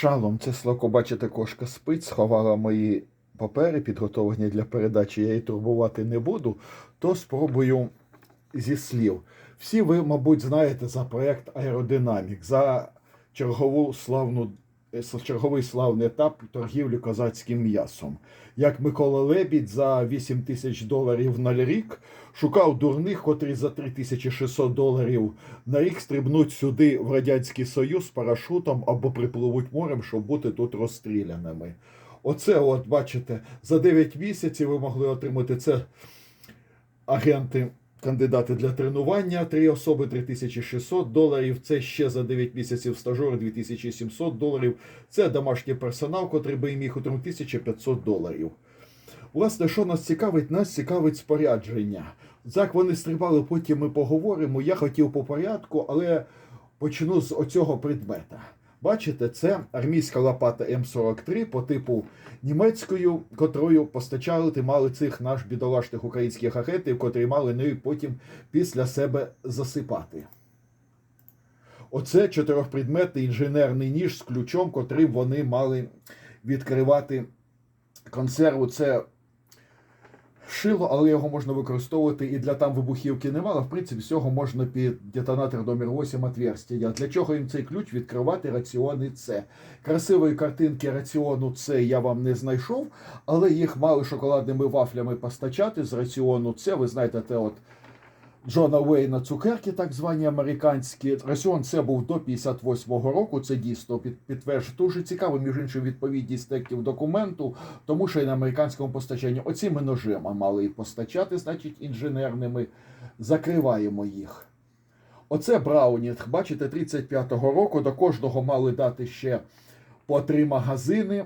Шалом, це слако бачите, кошка спить, сховала мої папери, підготовлені для передачі, я її турбувати не буду, то спробую зі слів. Всі ви, мабуть, знаєте за проект Аеродинамік, за чергову славну, черговий славний етап торгівлі козацьким м'ясом. Як Микола Лебідь за 8 тисяч доларів на рік шукав дурних, котрі за 3600 доларів на рік стрибнуть сюди в Радянський Союз парашутом або припливуть морем, щоб бути тут розстріляними. Оце, от бачите, за 9 місяців ви могли отримати це агенти. Кандидати для тренування, три особи 3600 доларів. Це ще за 9 місяців стажори 2700 доларів. Це домашній персонал, котрий би міг отримати 1500 доларів. Власне, що нас цікавить? Нас цікавить спорядження. Як вони стрибали, потім ми поговоримо. Я хотів по порядку, але почну з оцього предмета. Бачите, це армійська лопата М43 по типу німецькою, котрою постачали ти мали цих наш бідолашних українських агентів, котрі мали нею потім після себе засипати. Оце чотирьохпредметний інженерний ніж з ключом, котрим вони мали відкривати консерву. Це шило, але його можна використовувати і для там вибухівки немало. В принципі, всього можна під детонатор номер 8 отверстия. Для чого їм цей ключ відкривати раціони С? Красивої картинки раціону С я вам не знайшов, але їх мали шоколадними вафлями постачати з раціону С. Ви знаєте, те от. Джона Уейна цукерки, так звані американські. Раціон це був до 58-го року. Це дійсно підтверджує. Дуже цікаво, між іншим, відповідність текстів документу, тому що і на американському постачанні оціми ножима мали і постачати, значить, інженерними. Закриваємо їх. Оце Браунінг. Бачите, 35-го року до кожного мали дати ще по три магазини.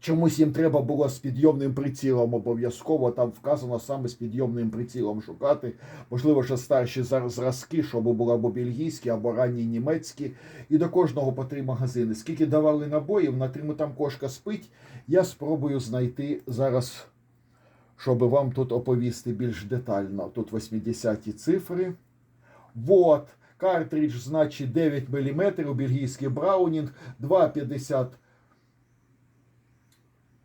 Чомусь їм треба було з підйомним прицілом обов'язково. Там вказано саме з підйомним прицілом шукати. Можливо, ще старші зразки, щоб були або бельгійські, або ранні німецькі. І до кожного по три магазини. Скільки давали набоїв, на три там кошка спить. Я спробую знайти зараз, щоб вам тут оповісти більш детально. Тут 80-ті цифри. Вот. Картридж, значить, 9 мм, бельгійський Браунінг, 2,50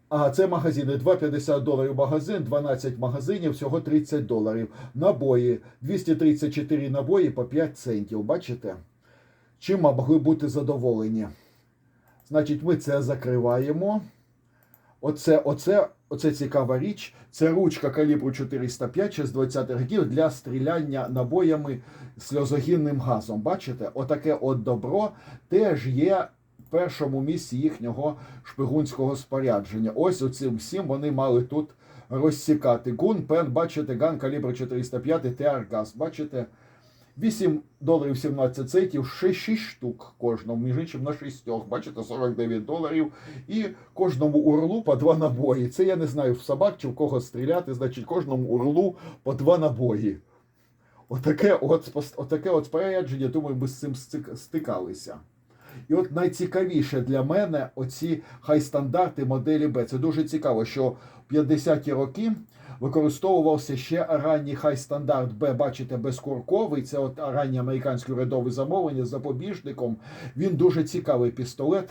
Ага, це магазини. 2,50 доларів магазин, 12 магазинів, всього 30 доларів. Набої. 234 набої по 5 центів. Бачите? Чим могли бути задоволені? Значить, ми це закриваємо. Оце, оце, оце цікава річ. Це ручка калібру 405 ще з 20-х років для стріляння набоями сльозогінним газом. Бачите? Отаке от добро теж є першому місці їхнього шпигунського спорядження. Ось оцим всім вони мали тут розсікати. Гун, пен, бачите, ган калібру 405 ТР-газ. Бачите? 8 доларів 17 центів, 6, 6 штук кожному, між іншим на шістьох. Бачите, 49 доларів. І кожному урлу по два набої. Це я не знаю в собак чи в кого стріляти, значить кожному урлу по два набої. Отаке от, отаке от спорядження, думаю, ми з цим стикалися. І от найцікавіше для мене оці хай-стандарти моделі Б. Це дуже цікаво, що в 50-ті роки використовувався ще ранній хай-стандарт Б, бачите, безкурковий. Це от раннє американське урядове замовлення з запобіжником. Він дуже цікавий пістолет.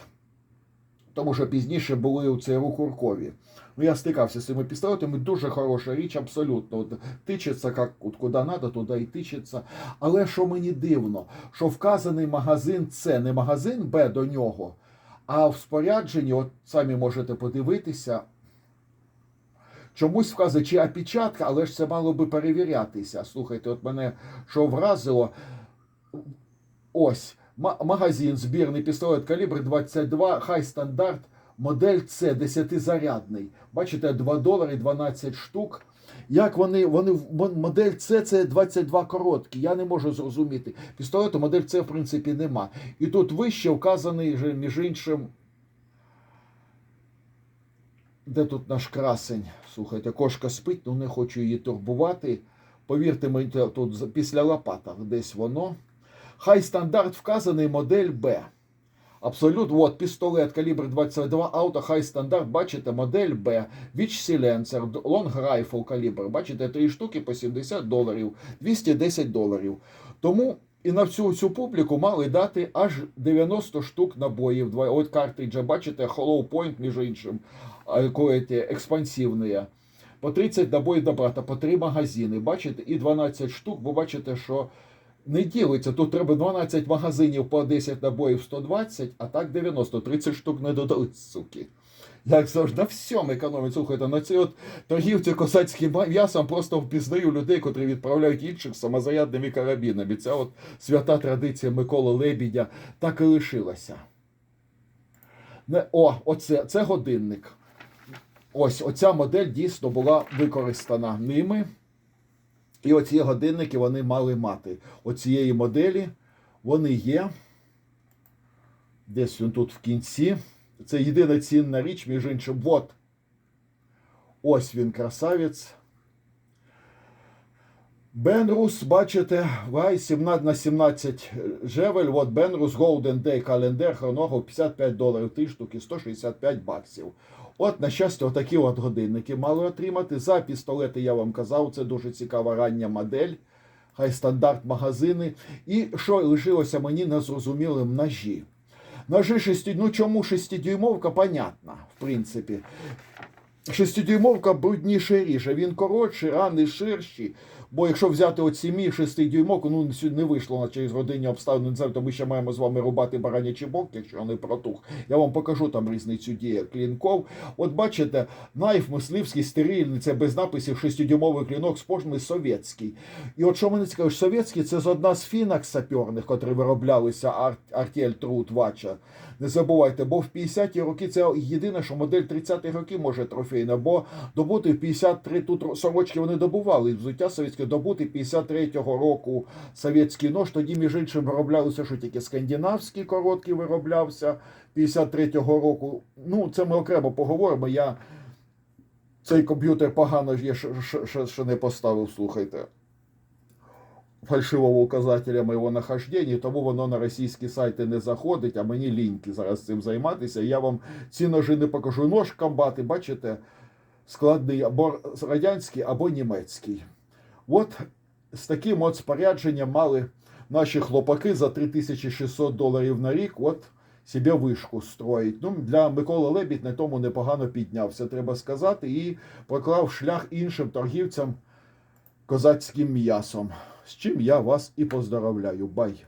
Тому що пізніше були у ЦРУ куркові. Ну, я стикався з цими пістолетами. Дуже хороша річ, абсолютно. От, тичиться, як от, куди треба, туди і тичиться. Але що мені дивно, що вказаний магазин С не магазин Б до нього, а в спорядженні, от самі можете подивитися, чомусь вказує, чи опечатка, але ж це мало би перевірятися. Слухайте, от мене що вразило. Ось магазин, збірний пістолет калібр 22, хай стандарт, модель С 10-зарядний. Бачите, 2 долари 12 штук. Як вони, вони модель С це 22 короткі. Я не можу зрозуміти. Пістолету модель С, в принципі, нема. І тут вище вказаний, між іншим. Де тут наш красень? Слухайте, кошка спить, ну не хочу її турбувати. Повірте мені, тут після лопаток десь воно. Хай стандарт вказаний модель Б. Абсолют, от пістолет калібр 22 ауто, хай стандарт, бачите, модель Б, Віч Сіленсер, Long Rifle калібр, бачите, три штуки по 70 доларів, 210 доларів. Тому І на всю цю публіку мали дати аж 90 штук набоїв. От картриджа, бачите, Hollow Point, між іншим, експансивні. По 30 набоїв до брата, по 3 магазини. Бачите, і 12 штук, бо бачите, що не ділиться. Тут треба 12 магазинів по 10 набоїв 120, а так 90, 30 штук не додали, суки. Як завжди, на всьому економить. Слухайте, на ці от торгівці косацьким м'ясом просто впізнаю людей, котрі відправляють інших самозарядними карабінами. Ця от свята традиція Миколи Лебідя так і лишилася. Не, о, оце, це годинник. Ось оця модель дійсно була використана ними. І оці годинники вони мали мати. Оцієї моделі вони є. Десь він тут в кінці. Це єдина цінна річ, між іншим. От. Ось він, красавець. Бенрус, бачите, вай 17 на 17 жевель. От Бенрус Golden Day календар хронограф 55 доларів, 3 штуки, 165 баксів. От, на щастя, отакі от годинники мали отримати. За пістолети я вам казав, це дуже цікава рання модель. Хай стандарт магазини. І що лишилося мені незрозумілим ножі. Ножи 6, ну чому 6-дюймовка, понятно, в принципі. Шестидюймовка брудніше ріже. Він коротший, рани ширші. Бо якщо взяти от 7 6 дюймовку, ну не вийшло на через не знаю, то ми ще маємо з вами рубати баранячий бок, якщо не протух. Я вам покажу там різницю дії клінков. От бачите, найф мисливський стерильний, це без написів 6-дюймовий клінок, спожний совєтський. І от що мене цікаво, совєтський це з одна з фінок саперних, котрі вироблялися Ар- Артель Труд Вача. Не забувайте, бо в 50-ті роки це єдине, що модель 30-х років може трофейна, бо добути в 53 тут сорочки вони добували. Взуття совєтське добути 53-го року совєтський нож. Тоді, між іншим, вироблялося, що тільки скандинавський короткий вироблявся 53-го року. Ну, це ми окремо поговоримо. Я цей комп'ютер погано я ще не поставив, слухайте. Фальшивого указателя моєго нахождення, тому воно на російські сайти не заходить, а мені ліньки зараз цим займатися. Я вам ці ножи не покажу. Нож комбати, бачите, складний або радянський, або німецький. От з таким от спорядженням мали наші хлопаки за 3600 доларів на рік. От себе вишку строїть. Ну, для Миколи Лебідь на тому непогано піднявся, треба сказати, і проклав шлях іншим торгівцям козацьким м'ясом. З чим я вас і поздоровляю. Бай!